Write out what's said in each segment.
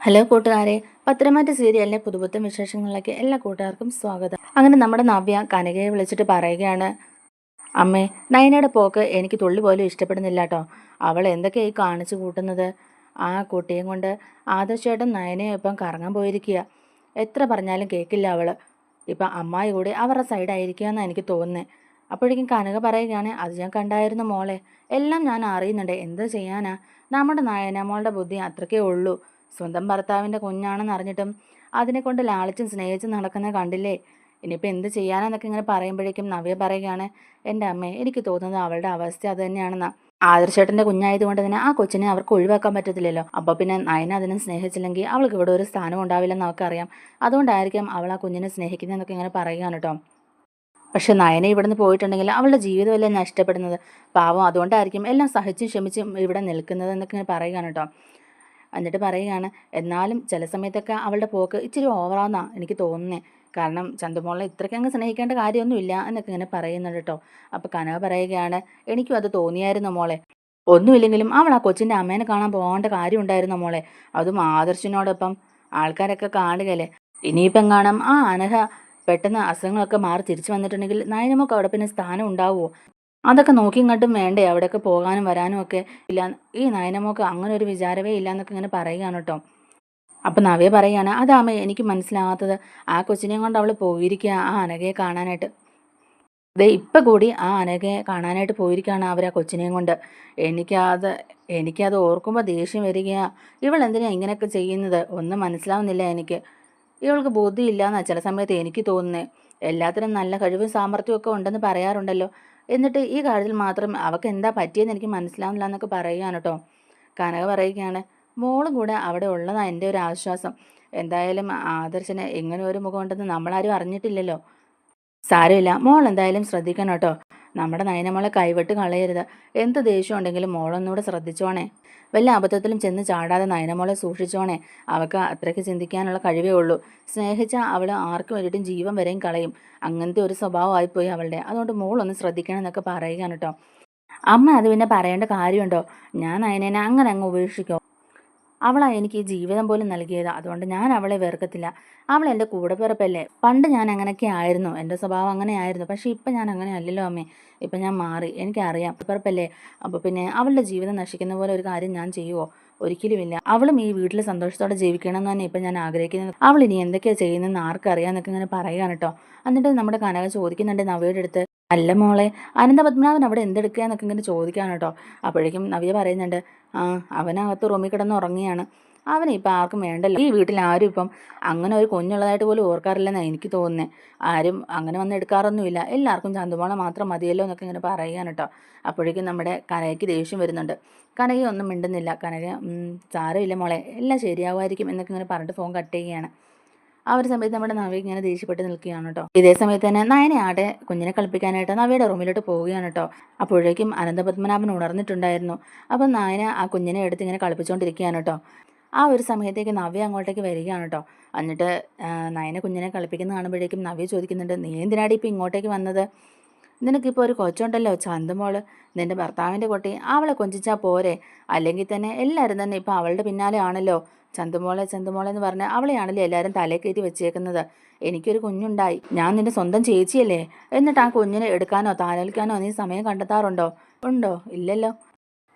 Hello കൂട്ടുകാരെ പത്രമാറ്റ സീരിയലിലെ പുതുപുത്തം വിശേഷങ്ങളിലേക്ക് എല്ലാ കൂട്ടുകാർക്കും സ്വാഗതം. അങ്ങനെ നമ്മുടെ നവ്യ കനകയെ വിളിച്ചിട്ട് പറയുകയാണ് അമ്മേ നയനയുടെ പോക്ക് എനിക്ക് തുള്ളി പോലും ഇഷ്ടപ്പെടുന്നില്ല കേട്ടോ അവൾ എന്തൊക്കെയായി കാണിച്ചു കൂട്ടുന്നത്? ആ കുട്ടിയും കൊണ്ട് ആദർശേട്ടൻ നയനയെ ഇപ്പം കറങ്ങാൻ പോയിരിക്കുക. എത്ര പറഞ്ഞാലും കേൾക്കില്ല അവൾ ഇപ്പം അമ്മായി കൂടി അവരുടെ സൈഡായിരിക്കുക എന്നാണ് എനിക്ക് തോന്നുന്നത് അപ്പോഴേക്കും കനക പറയുകയാണ് അത് ഞാൻ കണ്ടായിരുന്നു മോളെ. എല്ലാം ഞാൻ അറിയുന്നുണ്ട്. എന്താ ചെയ്യാനാ? നമ്മുടെ നയന മോളുടെ ബുദ്ധി അത്രക്കേ ഉള്ളൂ. സ്വന്തം ഭർത്താവിന്റെ കുഞ്ഞാണെന്ന് അറിഞ്ഞിട്ടും അതിനെ കൊണ്ട് ലാളിച്ചും സ്നേഹിച്ചും നടക്കുന്നത് കണ്ടില്ലേ? ഇനിയിപ്പോൾ എന്ത് ചെയ്യാനെന്നൊക്കെ ഇങ്ങനെ പറയുമ്പോഴേക്കും നവ്യ പറയുകയാണ് എന്റെ അമ്മേ എനിക്ക് തോന്നുന്നത് അവളുടെ അവസ്ഥ അത് തന്നെയാണെന്നാ. ആദർശേട്ടന്റെ കുഞ്ഞായതുകൊണ്ട് തന്നെ ആ കൊച്ചിനെ അവർക്ക് ഒഴിവാക്കാൻ പറ്റത്തില്ലല്ലോ. അപ്പോൾ പിന്നെ നയന അതിനെ സ്നേഹിച്ചില്ലെങ്കിൽ അവൾക്ക് ഇവിടെ ഒരു സ്ഥാനം ഉണ്ടാവില്ലെന്ന് അവൾക്കറിയാം. അതുകൊണ്ടായിരിക്കാം അവൾ ആ കുഞ്ഞിനെ സ്നേഹിക്കുന്നതെന്നൊക്കെ ഇങ്ങനെ പറയുകയാണ് കേട്ടോ. പക്ഷെ നയന ഇവിടുന്ന് പോയിട്ടുണ്ടെങ്കിൽ അവളുടെ ജീവിതമല്ലേ നഷ്ടപ്പെടുന്നത്? പാവം അതുകൊണ്ടായിരിക്കും എല്ലാം സഹിച്ചും ക്ഷമിച്ചും ഇവിടെ നിൽക്കുന്നത് എന്നൊക്കെ ഇങ്ങനെ പറയുകയാണ് കേട്ടോ. എന്നിട്ട് പറയുകയാണ് എന്നാലും ചില സമയത്തൊക്കെ അവളുടെ പോക്ക് ഇച്ചിരി ഓവറാന്നാണ് എനിക്ക് തോന്നുന്നത് കാരണം ചന്തുമോളെ ഇത്രയ്ക്ക് അങ്ങ് സ്നേഹിക്കേണ്ട കാര്യമൊന്നുമില്ല എന്നൊക്കെ ഇങ്ങനെ പറയുന്നുണ്ട് കേട്ടോ അപ്പോൾ കനവ പറയുകയാണ് എനിക്കും അത് തോന്നിയായിരുന്നു മോളെ. ഒന്നുമില്ലെങ്കിലും അവൾ ആ കൊച്ചിന്റെ അമ്മേനെ കാണാൻ പോകേണ്ട കാര്യം ഉണ്ടായിരുന്നു മോളെ. അതും ആദർശിനോടൊപ്പം ആൾക്കാരൊക്കെ കാണുകയല്ലേ. ഇനിയിപ്പം കാണാം? ആ അനഹ പെട്ടെന്ന് അസുഖങ്ങളൊക്കെ മാറി തിരിച്ചു വന്നിട്ടുണ്ടെങ്കിൽ നയനമൊക്കെ അവിടെ പിന്നെ സ്ഥാനം ഉണ്ടാവുമോ അതൊക്കെ നോക്കി ഇങ്ങോട്ടും വേണ്ടേ? അവിടെയൊക്കെ പോകാനും വരാനും ഒക്കെ ഇല്ല. ഈ നയനമോക്ക് അങ്ങനെ ഒരു വിചാരമേ ഇല്ല എന്നൊക്കെ ഇങ്ങനെ പറയുകയാണ് കേട്ടോ. അപ്പം നവ്യ പറയാണ് അതാമേ എനിക്ക് മനസ്സിലാകാത്തത് ആ കൊച്ചിനെയും കൊണ്ട് അവൾ പോയിരിക്കുക ആ അനഘയെ കാണാനായിട്ട്. ദേ ഇപ്പം കൂടി ആ അനഘയെ കാണാനായിട്ട് പോയിരിക്കുകയാണ് അവർ ആ കൊച്ചിനെയും കൊണ്ട്. എനിക്കത് എനിക്കത് ഓർക്കുമ്പോൾ ദേഷ്യം വരികയാ. ഇവൾ എന്തിനാ ഇങ്ങനെയൊക്കെ ചെയ്യുന്നത്? ഒന്നും മനസ്സിലാവുന്നില്ല എനിക്ക്. ഇവൾക്ക് ബുദ്ധിയില്ല എന്നാ ചില സമയത്ത് എനിക്ക് തോന്നുന്നത് എല്ലാത്തിനും നല്ല കഴിവും സാമർഥ്യവും ഒക്കെ ഉണ്ടെന്ന് പറയാറുണ്ടല്ലോ. എന്നിട്ട് ഈ കാര്യത്തിൽ മാത്രം അവൾക്ക് എന്താ പറ്റിയെന്ന് എനിക്ക് മനസ്സിലാവുന്നില്ല എന്നൊക്കെ പറയുകയാണ് കേട്ടോ കനക പറയുകയാണ് മോളും കൂടെ അവിടെ ഉള്ളതാണ് എന്റെ ഒരു ആശ്വാസം. എന്തായാലും ആദർശന് ഇങ്ങനെ ഒരു മുഖം ഉണ്ടെന്ന് നമ്മളാരും അറിഞ്ഞിട്ടില്ലല്ലോ. സാരമില്ല മോൾ എന്തായാലും ശ്രദ്ധിക്കണം കേട്ടോ നമ്മുടെ നയനമോളെ കൈവിട്ട് കളയരുത്. എന്ത് ദേഷ്യം ഉണ്ടെങ്കിലും മോളൊന്നുകൂടെ ശ്രദ്ധിച്ചോണേ. വല്ല അബദ്ധത്തിലും ചെന്ന് ചാടാതെ നയനമോളെ സൂക്ഷിച്ചോണേ. അവൾക്ക് അത്രയ്ക്ക് ചിന്തിക്കാനുള്ള കഴിവേ ഉള്ളൂ. സ്നേഹിച്ച അവൾ ആർക്കും വേണ്ടിയിട്ടും ജീവൻ വരെയും കളയും. അങ്ങനത്തെ ഒരു സ്വഭാവമായിപ്പോയി അവളുടെ. അതുകൊണ്ട് മോളൊന്ന് ശ്രദ്ധിക്കണം എന്നൊക്കെ പറയുകയാണ് കേട്ടോ. അമ്മ അത് പിന്നെ പറയേണ്ട കാര്യമുണ്ടോ? ഞാൻ നയനേനെ അങ്ങനെ അങ്ങ് ഉപേക്ഷിക്കോ. അവളാ എനിക്ക് ഈ ജീവിതം പോലും നൽകിയത്. അതുകൊണ്ട് ഞാൻ അവളെ വെറുക്കത്തില്ല. അവൾ എന്റെ കൂടെപ്പിറപ്പല്ലേ പണ്ട് ഞാൻ അങ്ങനെയൊക്കെ ആയിരുന്നു. എന്റെ സ്വഭാവം അങ്ങനെയായിരുന്നു പക്ഷേ ഇപ്പം ഞാൻ അങ്ങനെ അല്ലല്ലോ അമ്മേ. ഇപ്പം ഞാൻ മാറി. എനിക്കറിയാം. പിറപ്പല്ലേ? അപ്പോൾ പിന്നെ അവളുടെ ജീവിതം നശിക്കുന്ന പോലെ ഒരു കാര്യം ഞാൻ ചെയ്യുമോ ഒരിക്കലുമില്ല അവളും ഈ വീട്ടിൽ സന്തോഷത്തോടെ ജീവിക്കണം എന്ന് തന്നെ ഇപ്പം ഞാൻ ആഗ്രഹിക്കുന്നത്. അവൾ ഇനി എന്തൊക്കെയാണ് ചെയ്യുന്നതെന്ന് ആർക്കറിയാമെന്നൊക്കെ ഇങ്ങനെ പറയുകയാണ് കേട്ടോ. എന്നിട്ട് നമ്മുടെ കനക ചോദിക്കുന്നുണ്ട് നവയുടെ അടുത്ത് അല്ല മോളെ അനന്തപത്മനാഭൻ അവിടെ എന്തെടുക്കുകയെന്നൊക്കെ ഇങ്ങനെ ചോദിക്കാൻ കേട്ടോ. അപ്പോഴേക്കും നവ്യ പറയുന്നുണ്ട് ആ അവനകത്ത് റൂമിൽ കിടന്ന് ഉറങ്ങിയാണ്. അവനെ ഇപ്പം ആർക്കും വേണ്ടല്ലോ. ഈ വീട്ടിൽ ആരും ഇപ്പം അങ്ങനെ ഒരു കുഞ്ഞുള്ളതായിട്ട് പോലും ഓർക്കാറില്ലെന്നാണ് എനിക്ക് തോന്നുന്നത് ആരും അങ്ങനെ വന്ന് എടുക്കാറൊന്നുമില്ല. എല്ലാവർക്കും ചന്തുമോളെ മാത്രം മതിയല്ലോ എന്നൊക്കെ ഇങ്ങനെ പറയുകയാണ് കേട്ടോ. അപ്പോഴേക്കും നമ്മുടെ കനകയ്ക്ക് ദേഷ്യം വരുന്നുണ്ട്. കനകയൊന്നും മിണ്ടുന്നില്ല. കനക സാരമില്ല മോളെ. എല്ലാം ശരിയാവുമായിരിക്കും എന്നൊക്കെ ഇങ്ങനെ പറഞ്ഞിട്ട് ഫോൺ കട്ട് ചെയ്യുകയാണ്. ആ ഒരു സമയത്ത് നമ്മുടെ നവി ഇങ്ങനെ ദേഷ്യപ്പെട്ട് നിൽക്കുകയാണ് കേട്ടോ ഇതേ സമയത്ത് തന്നെ നയനെ ആടെ കുഞ്ഞിനെ കളിപ്പിക്കാനായിട്ട് നവിയുടെ റൂമിലോട്ട് പോവുകയാണ് കേട്ടോ അപ്പോഴേക്കും അനന്തപത്മനാഭൻ ഉണർന്നിട്ടുണ്ടായിരുന്നു. അപ്പം നയന ആ കുഞ്ഞിനെ എടുത്ത് ഇങ്ങനെ കളിപ്പിച്ചുകൊണ്ടിരിക്കുകയാണ് കേട്ടോ ആ ഒരു സമയത്തേക്ക് നവ്യ അങ്ങോട്ടേക്ക് വരികയാണ് കേട്ടോ എന്നിട്ട് നയനെ കുഞ്ഞിനെ കളിപ്പിക്കുന്ന കാണുമ്പോഴേക്കും നവ്യ ചോദിക്കുന്നുണ്ട് നീ എന്തിനാടി ഇപ്പം ഇങ്ങോട്ടേക്ക് വന്നത്? നിനക്കിപ്പോൾ ഒരു കൊച്ചുണ്ടല്ലോ ചന്തുമോൾ? നിന്റെ ഭർത്താവിന്റെ കുട്ടി. അവളെ കൊഞ്ചിച്ചാൽ പോരെ. അല്ലെങ്കിൽ തന്നെ എല്ലാവരും തന്നെ ഇപ്പം അവളുടെ പിന്നാലെ ആണല്ലോ. ചന്തുമോളെ ചന്തുമോളെ എന്ന് പറഞ്ഞ് അവളെയാണല്ലോ എല്ലാവരും തലേ കയറ്റി വെച്ചേക്കുന്നത്. എനിക്കൊരു കുഞ്ഞുണ്ടായി. ഞാൻ നിന്റെ സ്വന്തം ചേച്ചിയല്ലേ? എന്നിട്ട് ആ കുഞ്ഞിനെ എടുക്കാനോ താലോലിക്കാനോ നീ സമയം കണ്ടെത്താറുണ്ടോ? ഉണ്ടോ? ഇല്ലല്ലോ.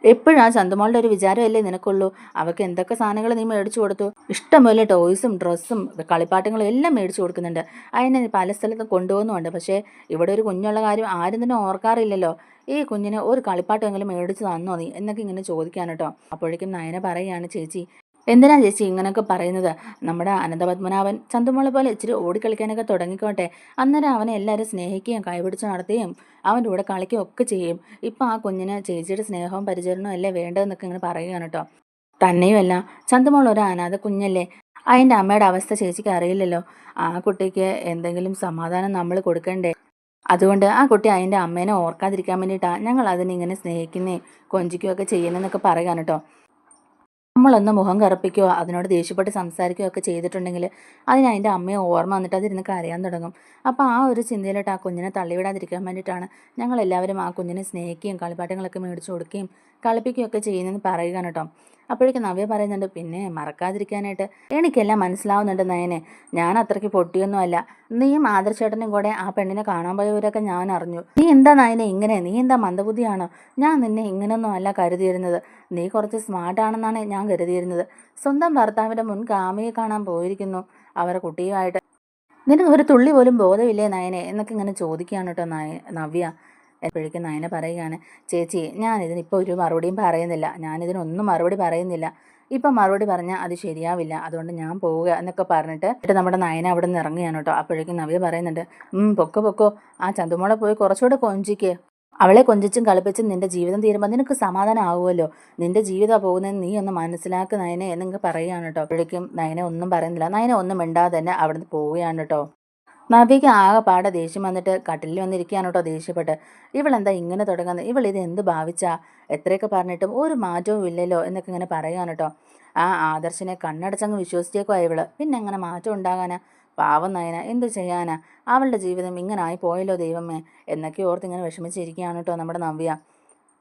എപ്പോഴും ആ ചന്തുമോളുടെ ഒരു വിചാരമല്ലേ നിനക്കുള്ളൂ? അവൾക്ക് എന്തൊക്കെ സാധനങ്ങൾ നീ മേടിച്ചു കൊടുത്തു? ഇഷ്ടംപോലെ ടോയ്സും ഡ്രസ്സും കളിപ്പാട്ടങ്ങളും എല്ലാം മേടിച്ചു കൊടുക്കുന്നുണ്ട്. അതിനെ പല സ്ഥലത്തും കൊണ്ടുപോകുന്നുണ്ട്. പക്ഷേ ഇവിടെ ഒരു കുഞ്ഞുള്ള കാര്യം ആരും തന്നെ ഓർക്കാറില്ലല്ലോ. ഈ കുഞ്ഞിന് ഒരു കളിപ്പാട്ടെങ്കിലും മേടിച്ച് തന്നോ നീ? എന്നൊക്കെ ഇങ്ങനെ ചോദിക്കാൻ കേട്ടോ. അപ്പോഴേക്കും നയന പറയുകയാണ് ചേച്ചി എന്തിനാ ചേച്ചി ഇങ്ങനെയൊക്കെ പറയുന്നത്? നമ്മുടെ അനന്തപത്മനാഭൻ ചന്തുമോളെ പോലെ ഇച്ചിരി ഓടിക്കളിക്കാനൊക്കെ തുടങ്ങിക്കോട്ടെ. അന്നേരം അവനെ എല്ലാവരും സ്നേഹിക്കുകയും കൈപിടിച്ച് നടത്തുകയും അവന്റെ കൂടെ കളിക്കുകയും ഒക്കെ ചെയ്യും. ഇപ്പം ആ കുഞ്ഞിന് ചേച്ചിയുടെ സ്നേഹവും പരിചരണവും അല്ലേ വേണ്ടതെന്നൊക്കെ ഇങ്ങനെ പറയുകയാണ് കേട്ടോ. തന്നെയുമല്ല ചന്തുമോൾ ഒരു അനാഥ കുഞ്ഞല്ലേ? അതിന്റെ അമ്മയുടെ അവസ്ഥ ചേച്ചിക്ക് അറിയില്ലല്ലോ. ആ കുട്ടിക്ക് എന്തെങ്കിലും സമാധാനം നമ്മൾ കൊടുക്കണ്ടേ? അതുകൊണ്ട് ആ കുട്ടി അതിന്റെ അമ്മേനെ ഓർക്കാതിരിക്കാൻ വേണ്ടിയിട്ടാണ് ഞങ്ങൾ അതിനെ ഇങ്ങനെ സ്നേഹിക്കുന്നേ കൊഞ്ചിക്കുകയൊക്കെ ചെയ്യുന്നതെന്നൊക്കെ പറയാൻ കേട്ടോ. നമ്മളൊന്ന് മുഖം കറുപ്പിക്കുകയോ അതിനോട് ദേഷ്യപ്പെട്ട് സംസാരിക്കുകയോ ഒക്കെ ചെയ്തിട്ടുണ്ടെങ്കിൽ അതിന് അതിന്റെ അമ്മയെ ഓർമ്മ വന്നിട്ട് അതിരുന്ന് കരയാൻ തുടങ്ങും. അപ്പോൾ ആ ഒരു ചിന്തയിലോട്ട് ആ കുഞ്ഞിനെ തള്ളിവിടാതിരിക്കാൻ വേണ്ടിയിട്ടാണ് ഞങ്ങളെല്ലാവരും ആ കുഞ്ഞിനെ സ്നേഹിക്കുകയും കളിപ്പാട്ടങ്ങളൊക്കെ മേടിച്ചു കൊടുക്കുകയും കളിപ്പിക്കുകയൊക്കെ ചെയ്യുന്നെന്ന് പറയുകയാണ് കേട്ടോ. അപ്പോഴേക്കും നവ്യ പറയുന്നുണ്ട് പിന്നെ മറക്കാതിരിക്കാനായിട്ട് എനിക്കെല്ലാം മനസ്സിലാവുന്നുണ്ട് നയനെ. ഞാൻ അത്രയ്ക്ക് പൊട്ടിയൊന്നുമല്ല. നീയും ആദർശേട്ടനും കൂടെ ആ പെണ്ണിനെ കാണാൻ പോയവരൊക്കെ ഞാൻ അറിഞ്ഞു. നീ എന്താ നയനെ ഇങ്ങനെ? നീ എന്താ മന്ദബുദ്ധിയാണോ? ഞാൻ നിന്നെ ഇങ്ങനെയൊന്നും അല്ല കരുതിയിരുന്നത്. നീ കുറച്ച് സ്മാർട്ടാണെന്നാണ് ഞാൻ കരുതിയിരുന്നത്. സ്വന്തം ഭർത്താവിന്റെ മുൻ കാമയെ കാണാൻ പോയിരിക്കുന്നു. അവരുടെ കുട്ടിയുമായിട്ട് നിനക്ക് ഒരു തുള്ളി പോലും ബോധമില്ലേ നയനെ? എന്നൊക്കെ ഇങ്ങനെ ചോദിക്കുകയാണ് കേട്ടോ നയ നവ്യ. എപ്പോഴേക്കും നയന പറയുകയാണ് ചേച്ചി ഞാൻ ഇതിനിപ്പോൾ ഒരു മറുപടിയും പറയുന്നില്ല. ഞാനിതിനൊന്നും മറുപടി പറയുന്നില്ല. ഇപ്പം മറുപടി പറഞ്ഞാൽ അത് ശരിയാവില്ല. അതുകൊണ്ട് ഞാൻ പോവുക എന്നൊക്കെ പറഞ്ഞിട്ട് എന്നിട്ട് നമ്മുടെ നയന അവിടെ നിന്ന് ഇറങ്ങുകയാണ് കേട്ടോ. അപ്പോഴേക്കും നവ്യ പറയുന്നുണ്ട് പൊക്കോ പൊക്കോ. ആ ചന്തുമോളെ പോയി കുറച്ചുകൂടെ കൊഞ്ചിക്ക്. അവളെ കൊഞ്ചിച്ചും കളിപ്പിച്ചും നിന്റെ ജീവിതം തീരുമ്പോൾ നിനക്ക് സമാധാനം ആവുമല്ലോ. നിന്റെ ജീവിതം പോകുന്നതെന്ന് നീ ഒന്ന് മനസ്സിലാക്ക് നയനെ എന്നൊക്കെ പറയുകയാണ് കേട്ടോ. അപ്പോഴേക്കും നയനെ ഒന്നും പറയുന്നില്ല. നയനെ ഒന്നും മിണ്ടാതെ തന്നെ അവിടുന്ന് പോവുകയാണ് കേട്ടോ. നവ്യയ്ക്ക് ആകെപ്പാടെ ദേഷ്യം വന്നിട്ട് കട്ടിലിൽ വന്നിരിക്കുകയാണ് കേട്ടോ ദേഷ്യപ്പെട്ട്. ഇവളെന്താ ഇങ്ങനെ തുടങ്ങുന്നത് ഇവൾ ഇത് എന്ത് ഭാവിച്ചാ? എത്രയൊക്കെ പറഞ്ഞിട്ടും ഒരു മാറ്റവും ഇല്ലല്ലോ എന്നൊക്കെ ഇങ്ങനെ പറയുകയാണ് കേട്ടോ. ആ ആദർശനെ കണ്ണടച്ചങ്ങ് വിശ്വസിച്ചേക്കുവാ ഇവൾ. പിന്നെ എങ്ങനെ മാറ്റം ഉണ്ടാകാനാ? പാവം നയന എന്തു ചെയ്യാനാ? അവളുടെ ജീവിതം ഇങ്ങനെ ആയി പോയല്ലോ ദൈവമേ എന്നൊക്കെ ഓർത്ത് ഇങ്ങനെ വിഷമിച്ചിരിക്കുകയാണ് കേട്ടോ നമ്മുടെ നവ്യ.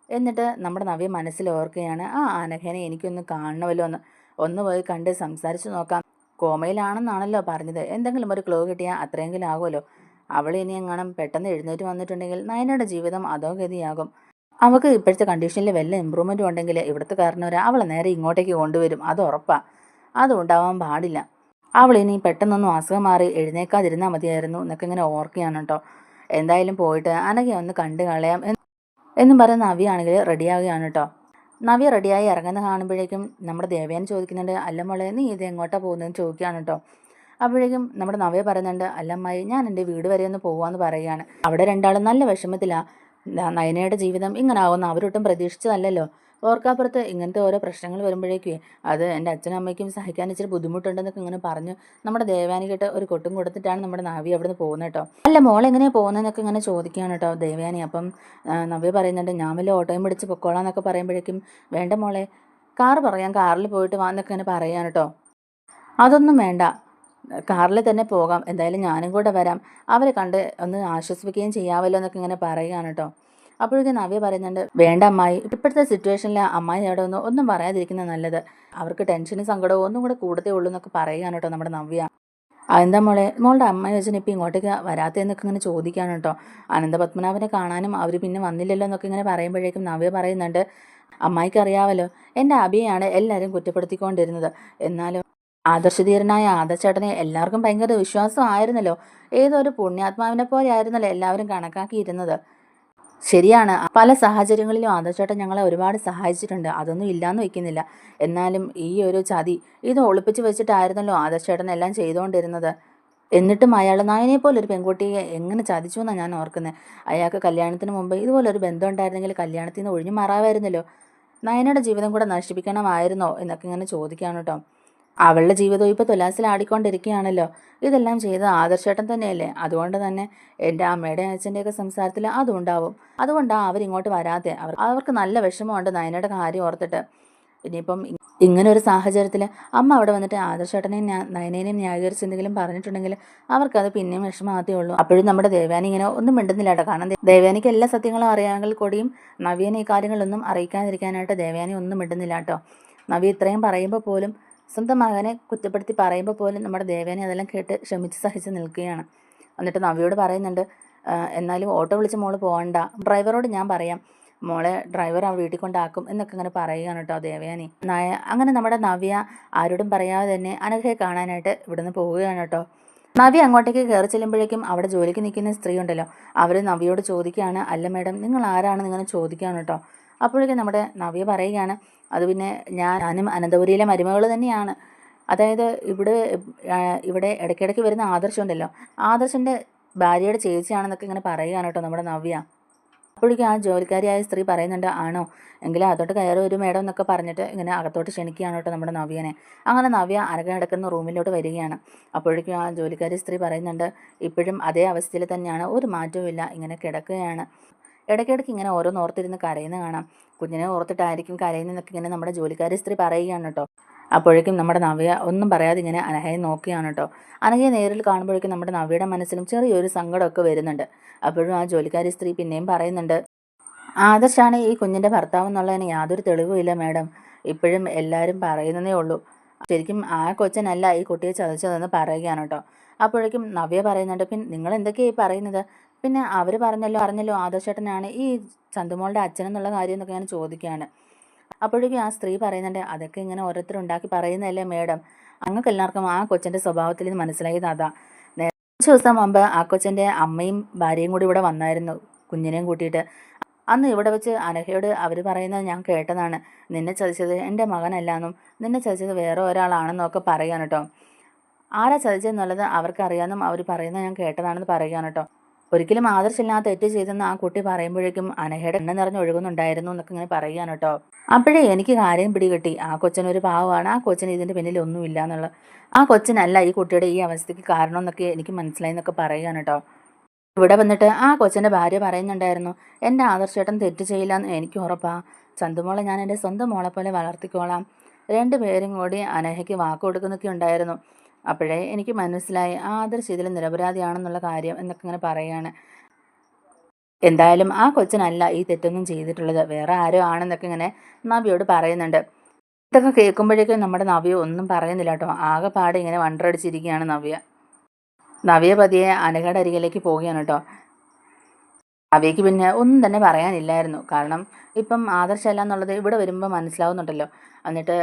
എന്നിട്ട് നമ്മുടെ നവ്യ മനസ്സിൽ ഓർക്കുകയാണ് ആ അനഘനെ എനിക്കൊന്ന് കാണണമല്ലോ എന്ന്. ഒന്ന് പോയി കണ്ട് സംസാരിച്ചു നോക്കാം. കോമയിലാണെന്നാണല്ലോ പറഞ്ഞത്. എന്തെങ്കിലും ഒരു ക്ലോ കിട്ടിയാൽ അത്രയെങ്കിലും ആകുമല്ലോ അവൾ ഇനി എങ്ങാനും പെട്ടെന്ന് എഴുന്നേറ്റ് വന്നിട്ടുണ്ടെങ്കിൽ നയനയുടെ ജീവിതം അധോഗതിയാകും അവൾക്ക് ഇപ്പോഴത്തെ കണ്ടീഷനിൽ വല്ല ഇമ്പ്രൂവ്മെന്റും ഉണ്ടെങ്കിൽ ഇവിടുത്തെ കാരണവർ അവളെ നേരെ ഇങ്ങോട്ടേക്ക് കൊണ്ടുവരും. അത് ഉറപ്പാണ് അതുണ്ടാവാൻ പാടില്ല. അവൾ ഇനി പെട്ടെന്നൊന്നും അസുഖം മാറി എഴുന്നേക്കാതിരുന്നാൽ മതിയായിരുന്നു. എന്നൊക്കെ ഇങ്ങനെ ഓർക്കുകയാണ് കേട്ടോ എന്തായാലും പോയിട്ട് അനഘയെ ഒന്ന് കണ്ടു കളയാം എന്ന് പറയുന്ന നവ്യാണെങ്കിൽ റെഡിയാവുകയാണ് കേട്ടോ നവ്യ റെഡിയായി ഇറങ്ങുന്ന കാണുമ്പോഴേക്കും നമ്മുടെ ദേവയാൻ ചോദിക്കുന്നുണ്ട് അല്ല നീ ഇത് എങ്ങോട്ടാണ് പോകുന്നതെന്ന് ചോദിക്കുകയാണ് കേട്ടോ അപ്പോഴേക്കും നമ്മുടെ നവ്യ പറയുന്നുണ്ട് അല്ലമ്മായി ഞാൻ എന്റെ വീട് വരെ ഒന്ന് പോകാമെന്ന് പറയുകയാണ്. അവിടെ രണ്ടാളും നല്ല വിഷമത്തിലാണ് നയനയുടെ ജീവിതം ഇങ്ങനെ ആവുമെന്ന് അവരൊട്ടും പ്രതീക്ഷിച്ചതല്ലല്ലോ. ഓർക്കാപ്പുറത്ത് ഇങ്ങനത്തെ ഓരോ പ്രശ്നങ്ങൾ വരുമ്പോഴേക്കേ അത് എന്റെ അച്ഛനും അമ്മയ്ക്കും സഹിക്കാൻ ഇച്ചിരി ബുദ്ധിമുട്ടുണ്ടെന്നൊക്കെ ഇങ്ങനെ പറഞ്ഞു. നമ്മുടെ ദേവാനിക്കിട്ട് ഒരു കൊട്ടും കൊടുത്തിട്ടാണ് നമ്മുടെ നാവി അവിടെ നിന്ന് പോകുന്നത് കേട്ടോ. അല്ല മോൾ എങ്ങനെയാണ് പോകുന്നതെന്നൊക്കെ ഇങ്ങനെ ചോദിക്കുകയാണ് കേട്ടോ ദേവയാനി. അപ്പം നവ്യ പറയുന്നുണ്ട് ഞാൻ വല്ല ഓട്ടോയും പിടിച്ച് പൊക്കോളാം എന്നൊക്കെ പറയുമ്പോഴേക്കും വേണ്ട മോളെ കാർ പറയാം കാറിൽ പോയിട്ട് വാ എന്നൊക്കെ ഇങ്ങനെ പറയാൻ കേട്ടോ. അതൊന്നും വേണ്ട. കാറിൽ തന്നെ പോകാം. എന്തായാലും ഞാനും കൂടെ വരാം. അവരെ കണ്ട് ഒന്ന് ആശ്വസിപ്പിക്കുകയും ചെയ്യാമല്ലോ എന്നൊക്കെ ഇങ്ങനെ പറയുകയാണ് കേട്ടോ. അപ്പോഴേക്കും നവ്യ പറയുന്നുണ്ട് വേണ്ട അമ്മായി ഇപ്പോഴത്തെ സിറ്റുവേഷനിൽ അമ്മായി അവിടെ ഒന്നും ഒന്നും പറയാതിരിക്കുന്നത് നല്ലത്. അവർക്ക് ടെൻഷനും സങ്കടവും ഒന്നും കൂടെ കൂടത്തേ ഉള്ളൂ എന്നൊക്കെ പറയുകയാണ് കേട്ടോ നമ്മുടെ നവ്യ. എന്താ മോളെ? മോളുടെ അമ്മ ചോദിച്ചാൽ ഇപ്പം ഇങ്ങോട്ടേക്ക് വരാത്തതെന്നൊക്കെ ഇങ്ങനെ ചോദിക്കുകയാണ് കേട്ടോ. അനന്തപത്മനാഭനെ കാണാനും അവർ പിന്നെ വന്നില്ലല്ലോ എന്നൊക്കെ ഇങ്ങനെ പറയുമ്പോഴേക്കും നവ്യ പറയുന്നുണ്ട് അമ്മായിക്ക് അറിയാമല്ലോ എന്റെ അബിയാണ് എല്ലാവരും കുറ്റപ്പെടുത്തിക്കൊണ്ടിരുന്നത്. എന്നാലും ആദർശധീരനായ ആദർശേട്ടനെ എല്ലാവർക്കും ഭയങ്കര വിശ്വാസമായിരുന്നല്ലോ ഏതൊരു പുണ്യാത്മാവിനെ പോലെ ആയിരുന്നല്ലോ എല്ലാവരും കണക്കാക്കിയിരുന്നത്. ശരിയാണ്. പല സാഹചര്യങ്ങളിലും ആദർശേട്ടൻ ഞങ്ങളെ ഒരുപാട് സഹായിച്ചിട്ടുണ്ട്. അതൊന്നും ഇല്ലാന്ന് വെക്കുന്നില്ല എന്നാലും ഈ ഒരു ചതി ഇത് ഒളിപ്പിച്ച് വെച്ചിട്ടായിരുന്നല്ലോ ആദർശേട്ടൻ എല്ലാം ചെയ്തുകൊണ്ടിരുന്നത്. എന്നിട്ടും അയാൾ നായനെ പോലൊരു പെൺകുട്ടിയെ എങ്ങനെ ചതിച്ചു എന്നാണ് ഞാൻ ഓർക്കുന്നത് അയാൾക്ക് കല്യാണത്തിന് മുമ്പ് ഇതുപോലൊരു ബന്ധം ഉണ്ടായിരുന്നെങ്കിൽ കല്യാണത്തിൽ നിന്ന് ഒഴിഞ്ഞു മാറാമായിരുന്നല്ലോ. നയനയുടെ ജീവിതം കൂടെ നശിപ്പിക്കണമായിരുന്നോ എന്നൊക്കെ ഇങ്ങനെ ചോദിക്കുകയാണ് കേട്ടോ. അവളുടെ ജീവിതം ഇപ്പോൾ തുലാസിലാടിക്കൊണ്ടിരിക്കുകയാണല്ലോ ഇതെല്ലാം ചെയ്ത ആദർശേട്ടൻ തന്നെയല്ലേ? അതുകൊണ്ട് തന്നെ എന്റെ അമ്മയുടെ അച്ഛന്റെയൊക്കെ സംസാരത്തിൽ അതുണ്ടാവും. അതുകൊണ്ടാണ് അവരിങ്ങോട്ട് വരാതെ അവർ അവർക്ക് നല്ല വിഷമമുണ്ട് നയനയുടെ കാര്യം ഓർത്തിട്ട്. ഇനിയിപ്പം ഇങ്ങനെ ഒരു സാഹചര്യത്തിൽ അമ്മ അവിടെ വന്നിട്ട് ആദർശേട്ടനെയും ന്യാ- നയനേനെയും ന്യായീകരിച്ച് എന്തെങ്കിലും പറഞ്ഞിട്ടുണ്ടെങ്കിൽ അവർക്കത് പിന്നെയും വിഷമാകത്തേ ഉള്ളൂ. അപ്പോഴും നമ്മുടെ ദേവാനി ഇങ്ങനെ ഒന്നും മിണ്ടുന്നില്ല കേട്ടോ. കാരണം ദേവാനിക്ക് എല്ലാ സത്യങ്ങളും അറിയാമെങ്കിൽ കൂടിയും നവ്യനെ ഈ കാര്യങ്ങളൊന്നും അറിയിക്കാതിരിക്കാനായിട്ട് ദേവാനി ഒന്നും മിണ്ടുന്നില്ല കേട്ടോ. നവ്യ ഇത്രയും പറയുമ്പോൾ പോലും സ്വന്തം മകനെ കുറ്റപ്പെടുത്തി പറയുമ്പോൾ പോലും നമ്മുടെ ദേവേനെ അതെല്ലാം കേട്ട് ക്ഷമിച്ച് സഹിച്ച് നിൽക്കുകയാണ്. എന്നിട്ട് നവിയോട് പറയുന്നുണ്ട് "ആ, എന്നാലും ഓട്ടോ വിളിച്ച് മോൾ പോകണ്ട ഡ്രൈവറോട് ഞാൻ പറയാം. മോളെ ഡ്രൈവർ ആ വീട്ടിൽ കൊണ്ടാക്കും എന്നൊക്കെ ഇങ്ങനെ പറയുകയാണ് കേട്ടോ ദേവയാനി നായ അങ്ങനെ നമ്മുടെ നവ്യ ആരോടും പറയാതെ തന്നെ അനഘയെ കാണാനായിട്ട് ഇവിടുന്ന് പോവുകയാണ് കേട്ടോ. നവി അങ്ങോട്ടേക്ക് കയറി ചെല്ലുമ്പോഴേക്കും അവിടെ ജോലിക്ക് നിൽക്കുന്ന സ്ത്രീ ഉണ്ടല്ലോ അവർ നവിയോട് ചോദിക്കുകയാണ് അല്ല മേഡം നിങ്ങൾ ആരാണെന്ന് ഇങ്ങനെ ചോദിക്കുകയാണ് കേട്ടോ. അപ്പോഴേക്കും നമ്മുടെ നവ്യ പറയുകയാണ് അത് പിന്നെ ഞാനും അനന്തപുരിയിലെ മരുമകൾ തന്നെയാണ്. അതായത് ഇവിടെ ഇവിടെ ഇടയ്ക്കിടയ്ക്ക് വരുന്ന ആദർശം ഉണ്ടല്ലോ. ആദർശന്റെ ഭാര്യയുടെ ചേച്ചിയാണെന്നൊക്കെ ഇങ്ങനെ പറയുകയാണ് കേട്ടോ നമ്മുടെ നവ്യ. അപ്പോഴേക്കും ആ ജോലിക്കാരിയായ സ്ത്രീ പറയുന്നുണ്ട് ആണോ? എങ്കിലും അതോട്ട് കയറി ഒരു മേഡം എന്നൊക്കെ പറഞ്ഞിട്ട് ഇങ്ങനെ അകത്തോട്ട് ക്ഷണിക്കുകയാണ് കേട്ടോ നമ്മുടെ നവ്യനെ. അങ്ങനെ നവ്യ അരക കിടക്കുന്ന റൂമിലോട്ട് വരികയാണ്. അപ്പോഴേക്കും ആ ജോലിക്കാരി സ്ത്രീ പറയുന്നുണ്ട് ഇപ്പോഴും അതേ അവസ്ഥയിൽ തന്നെയാണ്. ഒരു മാറ്റവും ഇങ്ങനെ കിടക്കുകയാണ്. ഇടയ്ക്കിടയ്ക്ക് ഇങ്ങനെ ഓരോന്ന് ഓർത്തിരുന്ന് കരയുന്ന കാണാം. കുഞ്ഞിനെ ഓർത്തിട്ടായിരിക്കും കരയുന്നതെന്നൊക്കെ ഇങ്ങനെ നമ്മുടെ ജോലിക്കാരി സ്ത്രീ പറയുകയാണ് കേട്ടോ. അപ്പോഴേക്കും നമ്മുടെ നവ്യ ഒന്നും പറയാതെ ഇങ്ങനെ അനഹയെ നോക്കുകയാണ് കേട്ടോ. അനഹയെ നേരിൽ കാണുമ്പോഴേക്കും നമ്മുടെ നവ്യയുടെ മനസ്സിലും ചെറിയൊരു സങ്കടമൊക്കെ വരുന്നുണ്ട്. അപ്പോഴും ആ ജോലിക്കാരി സ്ത്രീ പിന്നെയും പറയുന്നുണ്ട് ആദർശാണ് ഈ കുഞ്ഞിന്റെ ഭർത്താവ് എന്നുള്ളതിന് യാതൊരു തെളിവുമില്ല മാഡം. ഇപ്പോഴും എല്ലാവരും പറയുന്നതേ ഉള്ളൂ. ശരിക്കും ആ കൊച്ചനല്ല ഈ കുട്ടിയെ ചതച്ചതെന്ന് പറയുകയാണ് കേട്ടോ. അപ്പോഴേക്കും നവ്യ പറയുന്നുണ്ട് പിന്നെ നിങ്ങൾ എന്തൊക്കെയായി പറയുന്നത്? പിന്നെ അവർ പറഞ്ഞല്ലോ അറിഞ്ഞല്ലോ ആദർശേട്ടനാണ് ഈ ചന്തുമോളുടെ അച്ഛനെന്നുള്ള കാര്യം എന്നൊക്കെ ഞാൻ ചോദിക്കുകയാണ്. അപ്പോഴേക്കും ആ സ്ത്രീ പറയുന്നുണ്ട് അതൊക്കെ ഇങ്ങനെ ഓരോരുത്തർ ഉണ്ടാക്കി പറയുന്നതല്ലേ മേഡം? അങ്ങക്ക് എല്ലാവർക്കും ആ കൊച്ചിന്റെ സ്വഭാവത്തിൽ നിന്ന് മനസ്സിലായത് അതാ. കുറച്ച് ദിവസം മുമ്പ് ആ കൊച്ചിന്റെ അമ്മയും ഭാര്യയും കൂടി ഇവിടെ വന്നായിരുന്നു കുഞ്ഞിനെയും കൂട്ടിയിട്ട്. അന്ന് ഇവിടെ വെച്ച് അനഹയോട് അവർ പറയുന്നത് ഞാൻ കേട്ടതാണ്. നിന്നെ ചതിച്ചത് എന്റെ മകനല്ലാന്നും നിന്നെ ചതിച്ചത് വേറെ ഒരാളാണെന്നും ഒക്കെ പറയാൻ കേട്ടോ. ആരാ ചതിച്ചെന്നുള്ളത് അവർക്കറിയാമെന്നും അവർ പറയുന്നത് ഞാൻ കേട്ടതാണെന്ന് പറയാൻ കേട്ടോ. ഒരിക്കലും ആദർശില്ലാത്ത തെറ്റ് ചെയ്തെന്ന് ആ കുട്ടി പറയുമ്പോഴേക്കും അനഹയുടെ എണ്ണ നിറഞ്ഞ് ഒഴുകുന്നുണ്ടായിരുന്നു എന്നൊക്കെ ഇങ്ങനെ പറയുകയാണ് കേട്ടോ. അപ്പോഴേ എനിക്ക് കാര്യം പിടികിട്ടി. ആ കൊച്ചനൊരു പാവമാണ്. ആ കൊച്ചൻ ഇതിന്റെ പിന്നിൽ ഒന്നുമില്ല എന്നുള്ള ആ കൊച്ചനല്ല ഈ കുട്ടിയുടെ ഈ അവസ്ഥയ്ക്ക് കാരണം എന്നൊക്കെ എനിക്ക് മനസ്സിലായി എന്നൊക്കെ പറയുകയാണ് കേട്ടോ. ഇവിടെ വന്നിട്ട് ആ കൊച്ചന്റെ ഭാര്യ പറയുന്നുണ്ടായിരുന്നു എന്റെ ആദർശേട്ടൻ തെറ്റ് ചെയ്യില്ല എന്ന് എനിക്ക് ഉറപ്പാണ് ചന്തുമോളെ ഞാൻ എന്റെ സ്വന്തം മോളെ പോലെ വളർത്തിക്കോളാം. രണ്ടുപേരും കൂടി അനഹയ്ക്ക് വാക്ക് കൊടുക്കുന്നൊക്കെ ഉണ്ടായിരുന്നു. അപ്പോഴേ എനിക്ക് മനസ്സിലായി ആദർശ് ഇതിൽ നിരപരാധിയാണെന്നുള്ള കാര്യം എന്നൊക്കെ ഇങ്ങനെ പറയാണ്. എന്തായാലും ആ കൊച്ചനല്ല ഈ തെറ്റൊന്നും ചെയ്തിട്ടുള്ളത്. വേറെ ആരോ ആണെന്നൊക്കെ ഇങ്ങനെ നവിയോട് പറയുന്നുണ്ട്. ഇതൊക്കെ കേൾക്കുമ്പോഴേക്കും നമ്മുടെ നവ്യ ഒന്നും പറയുന്നില്ല കേട്ടോ. ആകെപ്പാടെ ഇങ്ങനെ വണ്ടറടിച്ചിരിക്കുകയാണ് നവ്യ. നവ്യ പതിയെ അനഘയുടെ അരികിലേക്ക് പോവുകയാണ് കേട്ടോ. നവ്യയ്ക്ക് പിന്നെ ഒന്നും തന്നെ പറയാനില്ലായിരുന്നു. കാരണം ഇപ്പം ആദർശമല്ല എന്നുള്ളത് ഇവിടെ വരുമ്പോൾ മനസ്സിലാവുന്നുണ്ടല്ലോ. എന്നിട്ട്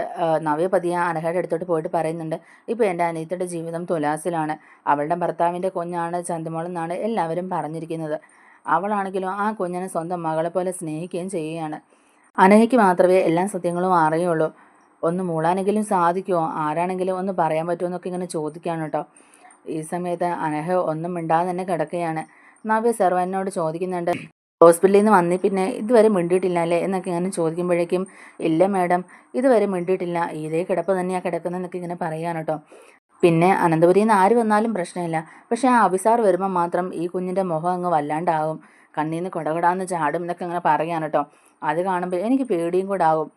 നവ്യ പതിയെ അനഘയുടെ അടുത്തോട്ട് പോയിട്ട് പറയുന്നുണ്ട് ഇപ്പോൾ എന്റെ അനിയത്തിയുടെ ജീവിതം തുലാസിലാണ്. അവളുടെ ഭർത്താവിന്റെ കുഞ്ഞാണ് ചന്തമോളെന്നാണ് എല്ലാവരും പറഞ്ഞിരിക്കുന്നത്. അവളാണെങ്കിലും ആ കുഞ്ഞിനെ സ്വന്തം മകളെ പോലെ സ്നേഹിക്കുകയും ചെയ്യുകയാണ്. അനഹയ്ക്ക് മാത്രമേ എല്ലാ സത്യങ്ങളും അറിയുള്ളൂ. ഒന്ന് മൂളാനെങ്കിലും സാധിക്കുമോ ആരാണെങ്കിലും ഒന്ന് പറയാൻ പറ്റുമോ എന്നൊക്കെ ഇങ്ങനെ ചോദിക്കുകയാണ് കേട്ടോ. ഈ സമയത്ത് അനഹ ഒന്നും മിണ്ടാതെ തന്നെ കിടക്കുകയാണ്. നവ്യ സർവനോട് ചോദിക്കുന്നുണ്ട് ഹോസ്പിറ്റലിൽ നിന്ന് വന്നി പിന്നെ ഇതുവരെ മിണ്ടിയിട്ടില്ല അല്ലേ എന്നൊക്കെ ഇങ്ങനെ ചോദിക്കുമ്പോഴേക്കും ഇല്ല മാഡം ഇതുവരെ മിണ്ടിയിട്ടില്ല. ഇതേ കിടപ്പ് തന്നെയാണ് കിടക്കുന്നതെന്നൊക്കെ ഇങ്ങനെ പറയാൻ കേട്ടോ. പിന്നെ അനന്തപുരിയിൽ നിന്ന് ആര് വന്നാലും പ്രശ്നമില്ല. പക്ഷേ ആ അഭിസാർ വരുമ്പോൾ മാത്രം ഈ കുഞ്ഞിന്റെ മുഖം അങ്ങ് വല്ലാണ്ടാവും നിന്ന് കൊടകൊടാന്ന് ചാടും എന്നൊക്കെ ഇങ്ങനെ പറയാൻ കേട്ടോ. അത് കാണുമ്പോൾ എനിക്ക് പേടിയും കൂടെ ആവും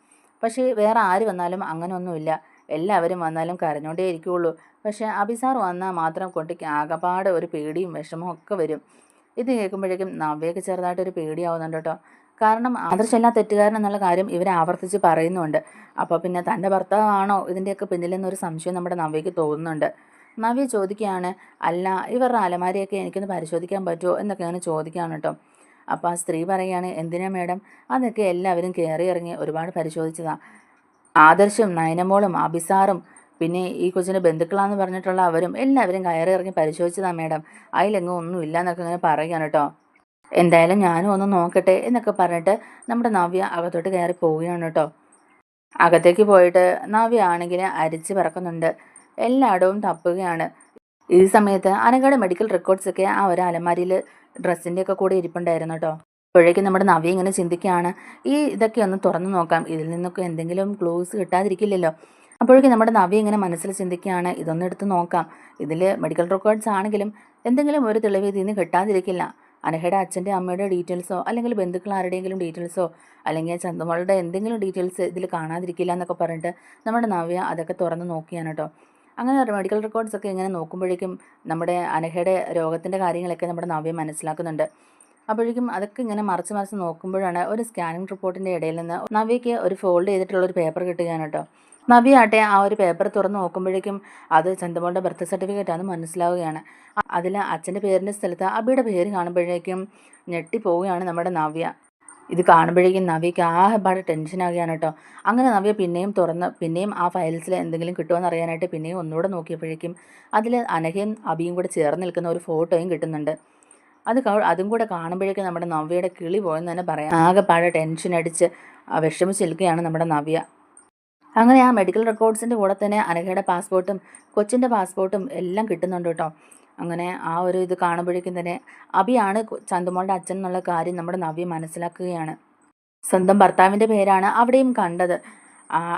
പക്ഷേ വേറെ ആര് വന്നാലും അങ്ങനെയൊന്നുമില്ല എല്ലാവരും വന്നാലും കരഞ്ഞോണ്ടേ ഇരിക്കുകയുള്ളൂ പക്ഷേ അഭിസാർ വന്നാൽ മാത്രം കുട്ടിക്ക് ആകപ്പാട് ഒരു പേടിയും വിഷമവും ഒക്കെ വരും. ഇത് കേൾക്കുമ്പോഴേക്കും നവ്യക്ക് ചെറുതായിട്ടൊരു പേടിയാവുന്നുണ്ട് കേട്ടോ. കാരണം ആദർശമല്ല തെറ്റുകാരൻ എന്നുള്ള കാര്യം ഇവർ ആവർത്തിച്ച് പറയുന്നുണ്ട്. അപ്പോൾ പിന്നെ തന്റെ ഭർത്താവാണോ ഇതിന്റെയൊക്കെ പിന്നിലെന്നൊരു സംശയം നമ്മുടെ നവ്യക്ക് തോന്നുന്നുണ്ട്. നവ്യ ചോദിക്കുകയാണ് അല്ല ഇവരുടെ അലമാരിയൊക്കെ എനിക്കൊന്ന് പരിശോധിക്കാൻ പറ്റുമോ? എന്നൊക്കെയാണ് ചോദിക്കുകയാണ് കേട്ടോ. അപ്പോൾ ആ സ്ത്രീ പറയുകയാണ് എന്തിനാ മേഡം? അതൊക്കെ എല്ലാവരും കയറി ഇറങ്ങി ഒരുപാട് പരിശോധിച്ചതാണ് ആദർശും നയനമോളും അഭിസാറും പിന്നെ ഈ കൊച്ചിന്റെ ബന്ധുക്കളാന്ന് പറഞ്ഞിട്ടുള്ള അവരും എല്ലാവരും കയറി ഇറങ്ങി പരിശോധിച്ചതാ മേഡം. അതിലെങ്ങും ഒന്നും ഇല്ല എന്നൊക്കെ ഇങ്ങനെ പറയുകയാണ് കേട്ടോ. എന്തായാലും ഞാനും ഒന്ന് നോക്കട്ടെ എന്നൊക്കെ പറഞ്ഞിട്ട് നമ്മുടെ നവ്യ അകത്തോട്ട് കയറി പോവുകയാണ് കേട്ടോ. അകത്തേക്ക് പോയിട്ട് നവ്യ ആണെങ്കിൽ അരിച്ച് പറക്കുന്നുണ്ട്. എല്ലായിടവും തപ്പുകയാണ്. ഈ സമയത്ത് അനകട മെഡിക്കൽ റെക്കോർഡ്സൊക്കെ ആ ഒരു അലമാരിയിൽ ഡ്രസ്സിന്റെ ഒക്കെ കൂടെ ഇരിപ്പുണ്ടായിരുന്നു കേട്ടോ. ഇപ്പോഴേക്കും നമ്മുടെ നവ്യ ഇങ്ങനെ ചിന്തിക്കുകയാണ്. ഈ ഇതൊക്കെ ഒന്ന് തുറന്നു നോക്കാം. ഇതിൽ നിന്നൊക്കെ എന്തെങ്കിലും ക്ലൂസ് കിട്ടാതിരിക്കില്ലല്ലോ. അപ്പോഴേക്കും നമ്മുടെ നവി ഇങ്ങനെ മനസ്സിൽ ചിന്തിക്കുകയാണ്? ഇതൊന്നും എടുത്ത് നോക്കാം. ഇതിൽ മെഡിക്കൽ റെക്കോർഡ്സ് ആണെങ്കിലും എന്തെങ്കിലും ഒരു തെളിവ് ഇതിൽ നിന്ന് കിട്ടാതിരിക്കില്ല. അനഹയുടെ അച്ഛന്റെ അമ്മയുടെ ഡീറ്റെയിൽസോ അല്ലെങ്കിൽ ബന്ധുക്കൾ ആരുടെയെങ്കിലും ഡീറ്റെയിൽസോ അല്ലെങ്കിൽ ചന്തമോളുടെ എന്തെങ്കിലും ഡീറ്റെയിൽസ് ഇതിൽ കാണാതിരിക്കില്ല എന്നൊക്കെ പറഞ്ഞിട്ട് നമ്മുടെ നവ്യ അതൊക്കെ തുറന്ന് നോക്കിയാണ് കേട്ടോ. അങ്ങനെ മെഡിക്കൽ റെക്കോർഡ്സ് ഒക്കെ ഇങ്ങനെ നോക്കുമ്പോഴേക്കും നമ്മുടെ അനഹയുടെ രോഗത്തിന്റെ കാര്യങ്ങളൊക്കെ നമ്മുടെ നവ്യ മനസ്സിലാക്കുന്നുണ്ട്. അപ്പോഴേക്കും അതൊക്കെ ഇങ്ങനെ മറിച്ച് മറിച്ച് നോക്കുമ്പോഴാണ് ഒരു സ്കാനിങ് റിപ്പോർട്ടിന്റെ ഇടയിൽ നിന്ന് നവ്യയ്ക്ക് ഒരു ഫോൾഡ് ചെയ്തിട്ടുള്ള ഒരു പേപ്പർ കിട്ടുകയാണ് കേട്ടോ. നവ്യ ആട്ടെ ആ ഒരു പേപ്പർ തുറന്ന് നോക്കുമ്പോഴേക്കും അത് ചന്തമോളുടെ ബർത്ത് സർട്ടിഫിക്കറ്റ് ആണെന്ന് മനസ്സിലാവുകയാണ്. അതിൽ അച്ഛന്റെ പേരിന്റെ സ്ഥലത്ത് അബിയുടെ പേര് കാണുമ്പോഴേക്കും ഞെട്ടിപ്പോവുകയാണ് നമ്മുടെ നവ്യ. ഇത് കാണുമ്പോഴേക്കും നവ്യയ്ക്ക് ആകെപ്പാട് ടെൻഷനാകുകയാണ് കേട്ടോ. അങ്ങനെ നവ്യ പിന്നെയും തുറന്ന് പിന്നെയും ആ ഫയൽസിൽ എന്തെങ്കിലും കിട്ടുമെന്ന് അറിയാനായിട്ട് പിന്നെയും ഒന്നുകൂടെ നോക്കിയപ്പോഴേക്കും അതിൽ അനഹയും അബിയും കൂടെ ചേർന്ന് നിൽക്കുന്ന ഒരു ഫോട്ടോയും കിട്ടുന്നുണ്ട്. അത് അതും കൂടെ കാണുമ്പോഴേക്കും നമ്മുടെ നവ്യയുടെ കിളി പോയെന്ന് തന്നെ പറയാം. ആകെപ്പാടെ ടെൻഷൻ അടിച്ച് വിഷമിച്ച് നിൽക്കുകയാണ് നമ്മുടെ നവ്യ. അങ്ങനെ ആ മെഡിക്കൽ റെക്കോർഡ്സിന്റെ കൂടെ തന്നെ അനഘയുടെ പാസ്പോർട്ടും കൊച്ചിന്റെ പാസ്പോർട്ടും എല്ലാം കിട്ടുന്നുണ്ട് കേട്ടോ. അങ്ങനെ ആ ഒരു ഇത് കാണുമ്പോഴേക്കും തന്നെ അബിയാണ് കൊ- ചന്തുമോളുടെ അച്ഛൻ എന്നുള്ള കാര്യം നമ്മുടെ നവ്യ മനസ്സിലാക്കുകയാണ്. സ്വന്തം ഭർത്താവിന്റെ പേരാണ് അവിടെയും കണ്ടത്.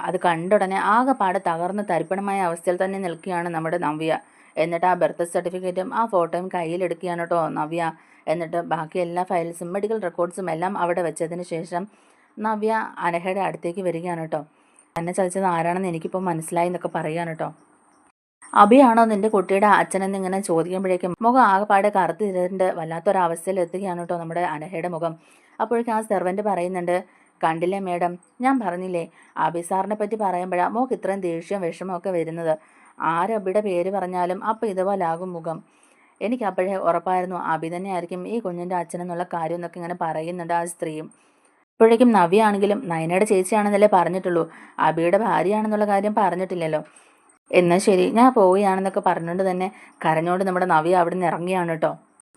അത് കണ്ട ഉടനെ ആകെപ്പാടെ തകർന്ന് തരിപ്പണമായ അവസ്ഥയിൽ തന്നെ നിൽക്കുകയാണ് നമ്മുടെ നവ്യ. എന്നിട്ട് ആ ബർത്ത് സർട്ടിഫിക്കറ്റും ആ ഫോട്ടോയും കയ്യിലെടുക്കുകയാണ് കേട്ടോ നവ്യ. എന്നിട്ട് ബാക്കി എല്ലാ ഫയൽസും മെഡിക്കൽ റെക്കോർഡ്സും എല്ലാം അവിടെ വെച്ചതിന് ശേഷം നവ്യ അനഹയുടെ അടുത്തേക്ക് വരികയാണ് കേട്ടോ എന്നെ ചതിച്ചത് ആരാണെന്ന് എനിക്കിപ്പോൾ മനസ്സിലായി എന്നൊക്കെ പറയുകയാണ് കേട്ടോ അഭിയാണോ നിന്റെ കുട്ടിയുടെ അച്ഛനെന്ന് ഇങ്ങനെ ചോദിക്കുമ്പോഴേക്കും മുഖം ആകെപ്പാടെ കറുത്ത് ഇരുണ്ട് വല്ലാത്തൊരവസ്ഥയിൽ എത്തുകയാണ് കേട്ടോ നമ്മുടെ അനഹയുടെ മുഖം. അപ്പോഴേക്കും ആ സെർവന്റ് പറയുന്നുണ്ട് കണ്ടില്ലേ മേഡം ഞാൻ പറഞ്ഞില്ലേ അബി സാറിനെ പറ്റി പറയുമ്പോഴാണ് മോക്ക് ഇത്രയും ദേഷ്യവും വിഷമമൊക്കെ വരുന്നത്. ആരബിയുടെ പേര് പറഞ്ഞാലും അപ്പം ഇതുപോലാകും മുഖം. എനിക്ക് അപ്പോഴേ ഉറപ്പായിരുന്നു അബി തന്നെയായിരിക്കും ഈ കുഞ്ഞിന്റെ അച്ഛനെന്നുള്ള കാര്യം എന്നൊക്കെ ഇങ്ങനെ പറയുന്നുണ്ട് ആ സ്ത്രീയും. ഇപ്പോഴേക്കും നവിയാണെങ്കിലും നയനയുടെ ചേച്ചിയാണെന്നല്ലേ പറഞ്ഞിട്ടുള്ളൂ. അബിയുടെ ഭാര്യയാണെന്നുള്ള കാര്യം പറഞ്ഞിട്ടില്ലല്ലോ. എന്നാൽ ശരി ഞാൻ പോവുകയാണെന്നൊക്കെ പറഞ്ഞുകൊണ്ട് തന്നെ കരഞ്ഞോണ്ട് നമ്മുടെ നവി അവിടെ നിന്ന് ഇറങ്ങിയാണ് കേട്ടോ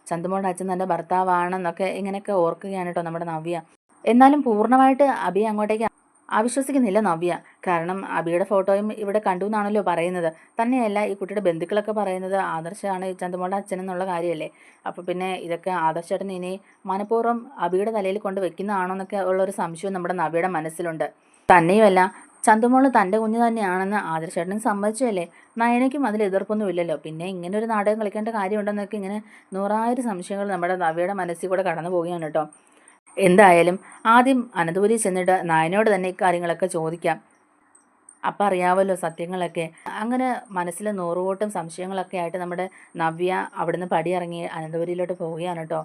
ചന്ദമോളുടെ അച്ഛൻ തന്റെ ഭർത്താവാണെന്നൊക്കെ ഇങ്ങനെയൊക്കെ ഓർക്കുകയാണ് കേട്ടോ നമ്മുടെ നവ്യ. എന്നാലും പൂർണമായിട്ട് അബി അങ്ങോട്ടേക്ക് അവിശ്വസിക്കുന്നില്ല നവ്യ. കാരണം അബിയുടെ ഫോട്ടോയും ഇവിടെ കണ്ടു എന്നാണല്ലോ പറയുന്നത്. തന്നെയല്ല ഈ കുട്ടിയുടെ ബന്ധുക്കളൊക്കെ പറയുന്നത് ആദർശാണ് ചന്ദ്രമോളുടെ അച്ഛൻ എന്നുള്ള കാര്യമല്ലേ? അപ്പോൾ പിന്നെ ഇതൊക്കെ ആദർശേട്ടൻ ഇനി മനഃപൂർവം അബിയുടെ തലയിൽ കൊണ്ട് വെക്കുന്നതാണോ എന്നൊക്കെ ഉള്ളൊരു സംശയം നമ്മുടെ നവ്യയുടെ മനസ്സിലുണ്ട്. തന്നെയുമല്ല ചന്തുമോൾ തന്റെ കുഞ്ഞ് തന്നെയാണെന്ന് ആദർശേട്ടനും സമ്മതിച്ചല്ലേ നയനയ്ക്കും അതിൽ എതിർപ്പൊന്നും ഇല്ലല്ലോ. പിന്നെ ഇങ്ങനെ ഒരു നാടകം കളിക്കേണ്ട കാര്യമുണ്ടെന്നൊക്കെ ഇങ്ങനെ നൂറായിരം സംശയങ്ങൾ നമ്മുടെ നവ്യയുടെ മനസ്സിൽ കൂടെ കടന്നു പോവുകയാണ് കേട്ടോ. എന്തായാലും ആദ്യം അനന്തപുരി ചെന്നിട്ട് നായനോട് തന്നെ ഇക്കാര്യങ്ങളൊക്കെ ചോദിക്കാം. അപ്പം അറിയാമല്ലോ സത്യങ്ങളൊക്കെ. അങ്ങനെ മനസ്സിൽ നൂറുകൂട്ടം സംശയങ്ങളൊക്കെ ആയിട്ട് നമ്മുടെ നവ്യ അവിടുന്ന് പടിയിറങ്ങി അനന്തപുരിയിലോട്ട് പോവുകയാണ് കേട്ടോ